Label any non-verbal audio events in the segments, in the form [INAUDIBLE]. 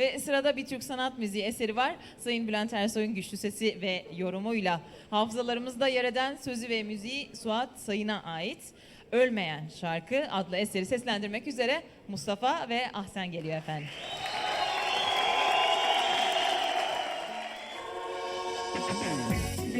Ve sırada bir Türk sanat müziği eseri var. Sayın Bülent Ersoy'un güçlü sesi ve yorumuyla hafızalarımızda yer eden sözü ve müziği Suat Sayın'a ait. Ölmeyen şarkı adlı eseri seslendirmek üzere Mustafa ve Ahsen geliyor efendim.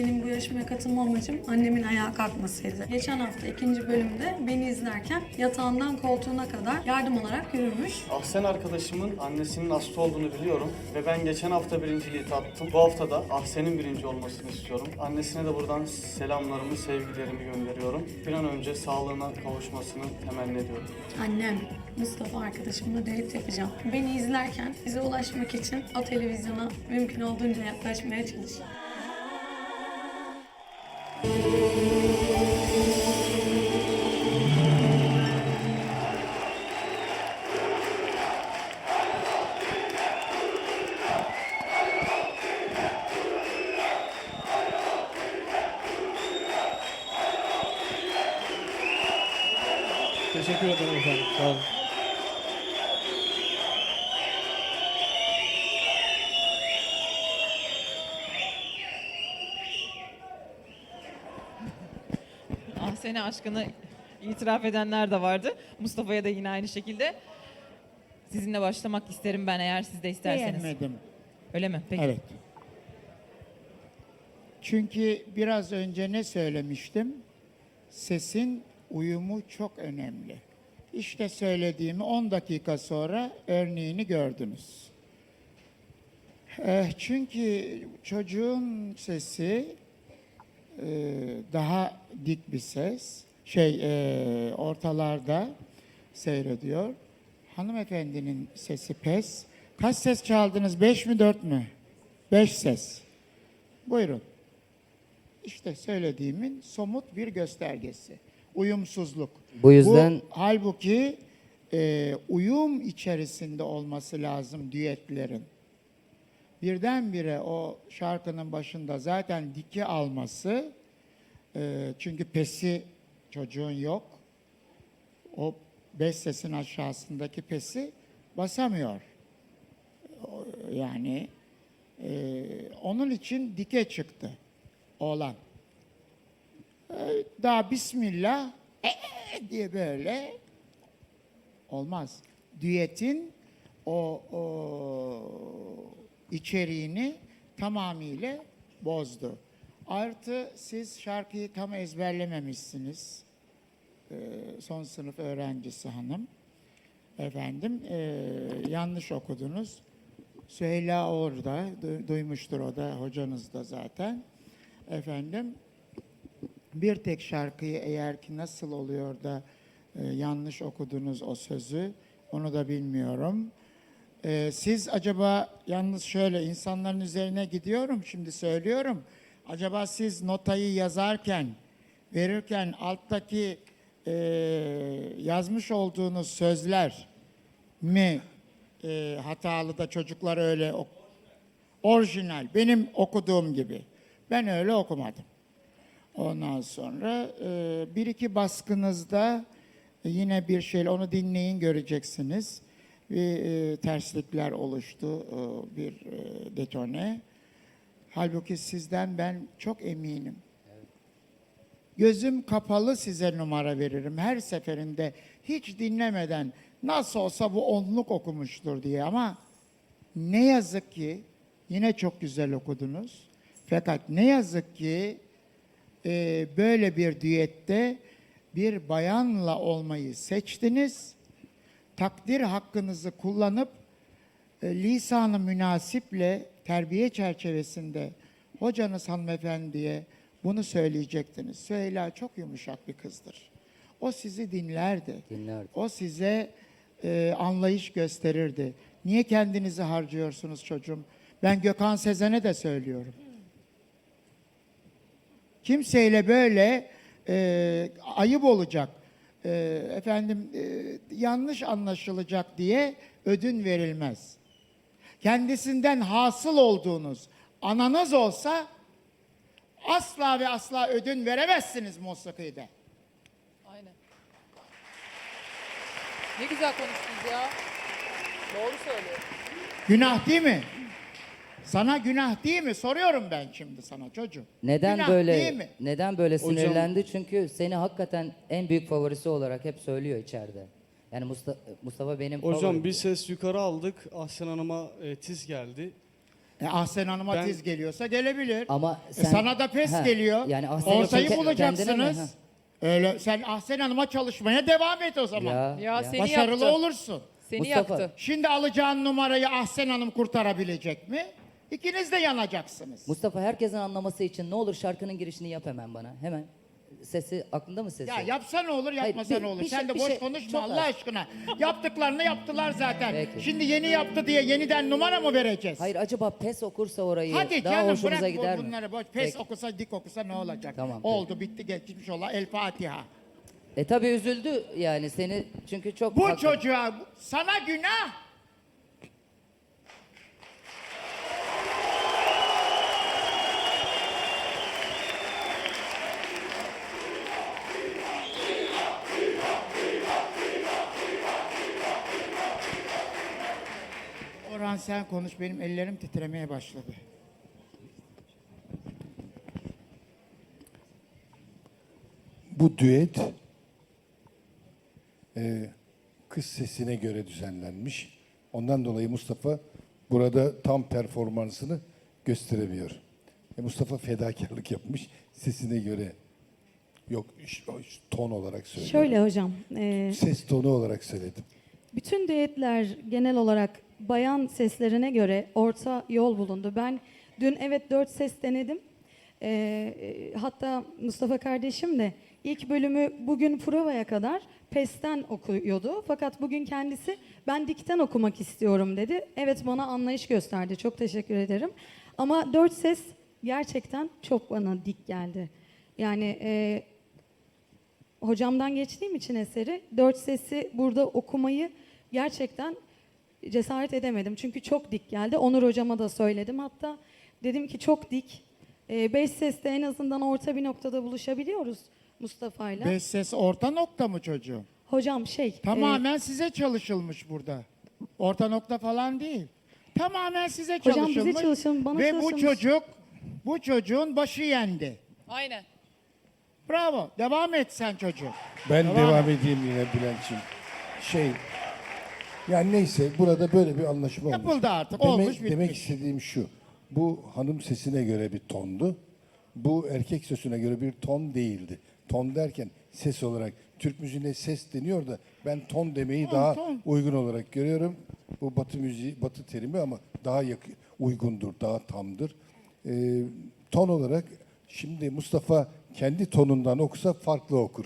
Benim bu yarışmaya katılma amacım annemin ayağa kalkmasıydı. Geçen hafta ikinci bölümde beni izlerken yatağından koltuğuna kadar yardım alarak yürümüş. Ahsen arkadaşımın annesinin hasta olduğunu biliyorum ve ben geçen hafta birinciliği tattım. Bu hafta da Ahsen'in birinci olmasını istiyorum. Annesine de buradan selamlarımı, sevgilerimi gönderiyorum. Bir an önce sağlığına kavuşmasını temenni ediyorum. Annem, Mustafa arkadaşımla düet yapacağım. Beni izlerken bize ulaşmak için o televizyona mümkün olduğunca yaklaşmaya çalış. Teşekkür Ahsen'e aşkını itiraf edenler de vardı. Mustafa'ya da yine aynı şekilde. Sizinle başlamak isterim ben eğer siz de isterseniz. Beğenmedim. Öyle mi? Peki. Evet. Çünkü biraz önce ne söylemiştim? Sesin uyumu çok önemli. İşte söylediğimi 10 dakika sonra örneğini gördünüz. Eh, çünkü çocuğun sesi e, daha dik bir ses. Şey e, ortalarda seyrediyor. Hanımefendinin sesi pes. Kaç ses çaldınız? Beş mi dört mü? Beş ses. Buyurun. İşte söylediğimin somut bir göstergesi. Uyumsuzluk. Bu yüzden- Bu, halbuki e, uyum içerisinde olması lazım düetlerin. Birdenbire o şarkının başında zaten diki alması, e, çünkü pesi çocuğun yok. O beş sesin aşağısındaki pesi basamıyor. Yani e, onun için dike çıktı oğlan. E, daha Bismillah e, e, diye böyle olmaz. Düetin o, o içeriğini tamamıyla bozdu. Artı siz şarkıyı tam ezberlememişsiniz. Ee, son sınıf öğrencisi hanım. Efendim ee, yanlış okudunuz. Süheyla orada, du- duymuştur o da, hocanız da zaten. Efendim, bir tek şarkıyı eğer ki nasıl oluyor da e, yanlış okudunuz o sözü, onu da bilmiyorum. E, siz acaba yalnız şöyle insanların üzerine gidiyorum şimdi söylüyorum. Acaba siz notayı yazarken, verirken alttaki e, yazmış olduğunuz sözler mi e, hatalı da çocuklar öyle ok- orijinal benim okuduğum gibi. Ben öyle okumadım. Ondan sonra e, bir iki baskınızda yine bir şey onu dinleyin göreceksiniz. Bir e, terslikler oluştu, e, bir e, detone. Halbuki sizden ben çok eminim. Gözüm kapalı size numara veririm her seferinde hiç dinlemeden nasıl olsa bu onluk okumuştur diye ama ne yazık ki yine çok güzel okudunuz. Fakat ne yazık ki e, böyle bir düette bir bayanla olmayı seçtiniz. Takdir hakkınızı kullanıp e, lisanı münasiple terbiye çerçevesinde hocanız hanımefendiye bunu söyleyecektiniz. Süheyla çok yumuşak bir kızdır. O sizi dinlerdi. Dinlerdi. O size e, anlayış gösterirdi. Niye kendinizi harcıyorsunuz çocuğum? Ben Gökhan Sezen'e de söylüyorum. Kimseyle böyle e, ayıp olacak, e, efendim e, yanlış anlaşılacak diye ödün verilmez. Kendisinden hasıl olduğunuz ananız olsa asla ve asla ödün veremezsiniz musikide. Aynen. Ne güzel konuştunuz ya. Doğru söylüyor. Günah değil mi? Sana günah değil mi? Soruyorum ben şimdi sana çocuğum. Neden Günah böyle değil mi? neden böyle Hocam- sinirlendi? Çünkü seni hakikaten en büyük favorisi olarak hep söylüyor içeride. Yani Mustafa, Mustafa benim Hocam favorim bir diyor. ses yukarı aldık. Ahsen Hanım'a e, tiz geldi. E, Ahsen Hanım'a Ben- tiz geliyorsa gelebilir. Ama E, sen- sana da pes Ha, geliyor. yani Ahsen Ortayı Hanım bulacaksınız. kendine mi? Ha. Öyle sen Ahsen Hanım'a çalışmaya devam et o zaman. ya, Ya ya. seni Başarılı yaktı. olursun. Seni Mustafa. yaktı. Şimdi alacağın numarayı Ahsen Hanım kurtarabilecek mi? İkiniz de yanacaksınız. Mustafa herkesin anlaması için ne olur şarkının girişini yap hemen bana. Hemen. Sesi aklında mı sesi? Ya yapsa ne olur, yapmasa Hayır, bir- ne olur? bir Sen şey- de bir boş şey- konuşma çok Allah az. aşkına. Yaptıklarını yaptılar zaten. Peki. Şimdi yeni yaptı diye yeniden numara mı vereceğiz? Hayır acaba pes okursa orayı Hadi daha canım hoşumuza bırak bu- gider mi? bunları boş. Pes Peki. okusa dik okusa ne olacak? Tamam, peki. Oldu bitti geçmiş ola El Fatiha. E tabi üzüldü yani seni çünkü çok Bu haklı- çocuğa sana günah. Sen konuş benim ellerim titremeye başladı. Bu düet e, kız sesine göre düzenlenmiş. Ondan dolayı Mustafa burada tam performansını gösteremiyor. E, Mustafa fedakarlık yapmış sesine göre. Yok ton olarak söylüyorum. Şöyle hocam, e, Ses tonu olarak söyledim. bütün düetler genel olarak bayan seslerine göre orta yol bulundu. Ben dün evet dört ses denedim. E, hatta Mustafa kardeşim de ilk bölümü bugün provaya kadar pesten okuyordu. Fakat bugün kendisi ben dikten okumak istiyorum dedi. Evet bana anlayış gösterdi. Çok teşekkür ederim. Ama dört ses gerçekten çok bana dik geldi. Yani e, hocamdan geçtiğim için eseri dört sesi burada okumayı gerçekten cesaret edemedim. Çünkü çok dik geldi. Onur hocama da söyledim. Hatta dedim ki çok dik. Ee, beş seste en azından orta bir noktada buluşabiliyoruz Mustafa'yla. Beş ses orta nokta mı çocuğum? Hocam şey... e, Tamamen size çalışılmış burada. Orta nokta falan değil. Tamamen size Hocam bize çalışılmış. çalışın, bana Ve bu çalışılmış. çocuk, bu çocuğun başı yendi. Aynen. Bravo. Devam et sen çocuğum. Ben Devam devam edeyim yine Bülent'ciğim. Şey, yani neyse burada böyle bir anlaşma olmuş. Yapıldı artık, Demek, olmuş, bitmiş. Demek istediğim şu. Bu hanım sesine göre bir tondu. Bu erkek sesine göre bir ton değildi. Ton derken ses olarak Türk müziğine ses deniyor da ben ton demeyi Ton, daha ton. uygun olarak görüyorum. Bu batı müziği, batı terimi ama daha yakın, uygundur, daha tamdır. Ee, ton olarak şimdi Mustafa kendi tonundan okusa farklı okur.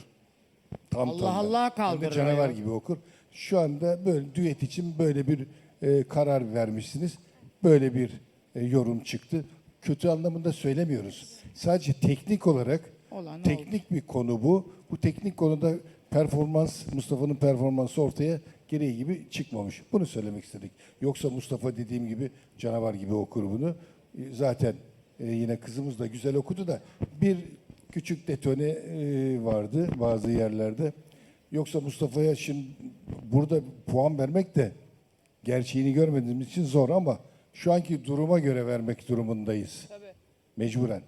Tam Allah tonda. Allah Hem de kaldırır canavar ayol. gibi okur. Şu anda böyle düet için böyle bir e, karar vermişsiniz. Böyle bir e, yorum çıktı. Kötü anlamında söylemiyoruz. Sadece teknik olarak Olan teknik bir konu bu. Bu teknik konuda performans Mustafa'nın performansı ortaya gereği gibi çıkmamış. Bunu söylemek istedik. Yoksa Mustafa dediğim gibi canavar gibi okur bunu. E, Zaten e, yine kızımız da güzel okudu da bir küçük detone e, vardı bazı yerlerde. Yoksa Mustafa'ya şimdi burada puan vermek de gerçeğini görmediğimiz için zor ama şu anki duruma göre vermek durumundayız. Tabii. Mecburen.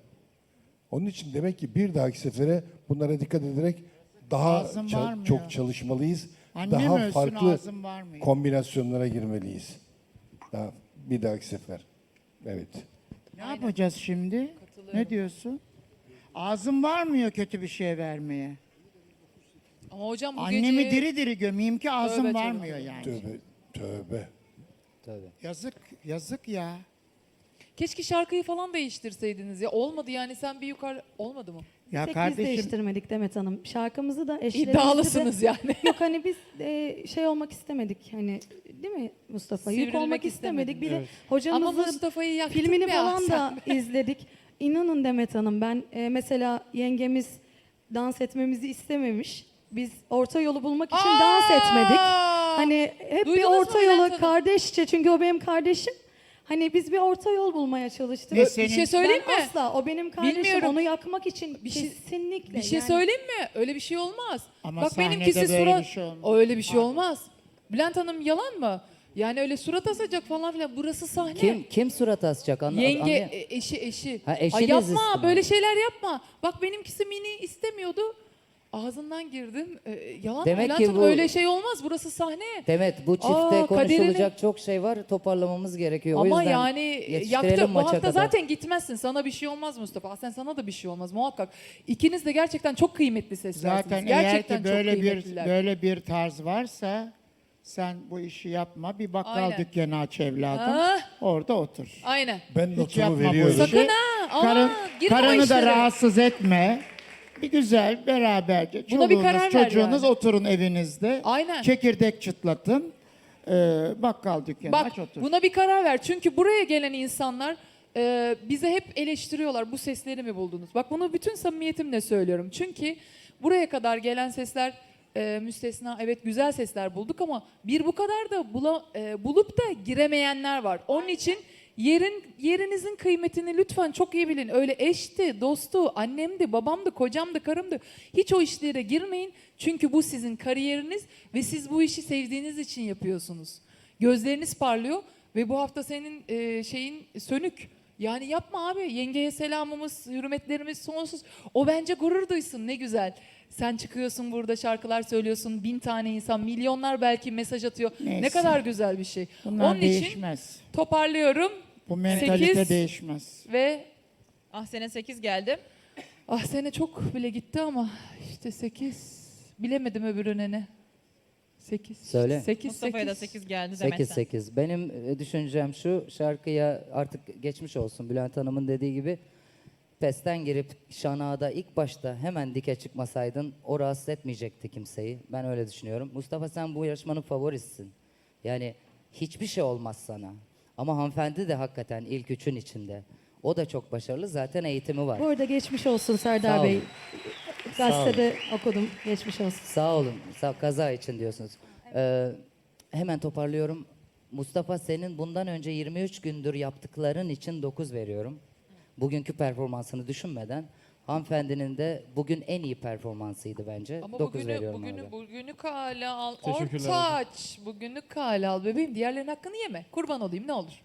Onun için demek ki bir dahaki sefere bunlara dikkat ederek daha Ağzın ça- çok çalışmalıyız. Annem daha ölsün, farklı ağzın kombinasyonlara girmeliyiz. Daha bir dahaki sefer. Evet. Ne yapacağız şimdi? Ne diyorsun? Ağzım varmıyor kötü bir şey vermeye. Ama hocam bu Annemi gece... diri diri gömeyim ki ağzım Tövbe, tövbe. varmıyor yani. Tövbe, tövbe. Tabii. Yazık, yazık ya. Keşke şarkıyı falan değiştirseydiniz ya. Olmadı yani sen bir yukarı... Olmadı mı? Ya Tek biz kardeşim değiştirmedik Demet Hanım. Şarkımızı da eşlerimizle İddialısınız de... yani. [LAUGHS] Yok hani biz e, şey olmak istemedik hani değil mi Mustafa? Yük Sivrilmek olmak istemedik. Bir de. Ama hocamızın Mustafa'yı yaktık filmini ya falan sen da de. [LAUGHS] izledik. İnanın Demet Hanım ben e, mesela yengemiz dans etmemizi istememiş. Biz orta yolu bulmak için dans etmedik. Hani hep bir Duydunuz mu orta Bülent yola Hanım? kardeşçe çünkü o benim kardeşim. Hani biz bir orta yol bulmaya çalıştık. Ne senin- Bir şey söyleyeyim mi? Asla o benim kardeşim Bilmiyorum. onu yakmak için Bir şey- kesinlikle. Bir şey yani- söyleyeyim mi? Öyle bir şey olmaz. Ama Bak sahnede benimkisi böyle surat... bir şey olmaz. O öyle bir şey olmaz. Bülent Hanım yalan mı? Yani öyle surat asacak falan filan. Burası sahne. Kim kim surat asacak? Anla, Yenge, anlay- e, eşi, eşi. Ha, eşi Ay de yapma, böyle şeyler yapma. Bak benimkisi mini istemiyordu. Ağzından girdim. E, yalan Demek ki hayatım bu- öyle şey olmaz. Burası sahne. Demet bu çifte Aa, konuşulacak kaderini- çok şey var. Toparlamamız gerekiyor. o Ama yüzden yani yetiştirelim yaktı. Bu maça hafta kadar. zaten gitmezsin. Sana bir şey olmaz Mustafa. Sen sana da bir şey olmaz muhakkak. İkiniz de gerçekten çok kıymetli seslersiniz. Zaten gerçekten eğer ki böyle çok bir kıymetliler. böyle bir tarz varsa sen bu işi yapma. Bir bakkal Aynen. dükkanı aç evladım. Ha? Orada otur. Aynen. Ben Hiç notumu yapma bu veriyorum. işi. Sakın ha, aman, Karın, girme o karını da işlere. rahatsız etme. Bir güzel beraberce Buna bir çoluğunuz, karar ver çocuğunuz yani. oturun evinizde. Aynen. Çekirdek çıtlatın. Ee, bakkal dükkanı Bak aç otur. buna bir karar ver. Çünkü buraya gelen insanlar e, bize hep eleştiriyorlar. Bu sesleri mi buldunuz? Bak bunu bütün samimiyetimle söylüyorum. Çünkü buraya kadar gelen sesler e, müstesna evet güzel sesler bulduk ama bir bu kadar da bula, e, bulup da giremeyenler var. Onun için yerin yerinizin kıymetini lütfen çok iyi bilin. Öyle eşti, dostu, annemdi, babamdı, kocamdı, karımdı. Hiç o işlere girmeyin. Çünkü bu sizin kariyeriniz ve siz bu işi sevdiğiniz için yapıyorsunuz. Gözleriniz parlıyor ve bu hafta senin e, şeyin sönük. Yani yapma abi. Yengeye selamımız, hürmetlerimiz sonsuz. O bence gurur duysun. Ne güzel. Sen çıkıyorsun burada şarkılar söylüyorsun. Bin tane insan, milyonlar belki mesaj atıyor. Ne Neyse. kadar güzel bir şey. Bunlar Onun için değişmez. toparlıyorum Bu mentalite Sekiz. değişmez. ve Ah sene 8 geldi. ah sene çok bile gitti ama işte 8 bilemedim öbürüne ne. 8. Söyle. 8 Mustafa'ya da 8 geldi Demet'ten. 8 8. Benim e, düşüncem şu şarkıya artık geçmiş olsun Bülent Hanım'ın dediği gibi pesten girip şanada ilk başta hemen dike çıkmasaydın o rahatsız etmeyecekti kimseyi. Ben öyle düşünüyorum. Mustafa sen bu yarışmanın favorisisin. Yani hiçbir şey olmaz sana. Ama hanımefendi de hakikaten ilk üçün içinde. O da çok başarılı. Zaten eğitimi var. Bu arada geçmiş olsun Serdar Sağ Bey. olun. Gazetede okudum. Geçmiş olsun. Sağ olun. Sağ, kaza için diyorsunuz. Ee, hemen toparlıyorum. Mustafa senin bundan önce 23 gündür yaptıkların için 9 veriyorum. Bugünkü performansını düşünmeden. Hanımefendinin de bugün en iyi performansıydı bence. Ama 9 bugünü, veriyorum ona bugünü, da. bugünü kale al. Teşekkürler Ortaç. Bugünü kale al bebeğim. Diğerlerinin hakkını yeme. Kurban olayım ne olur.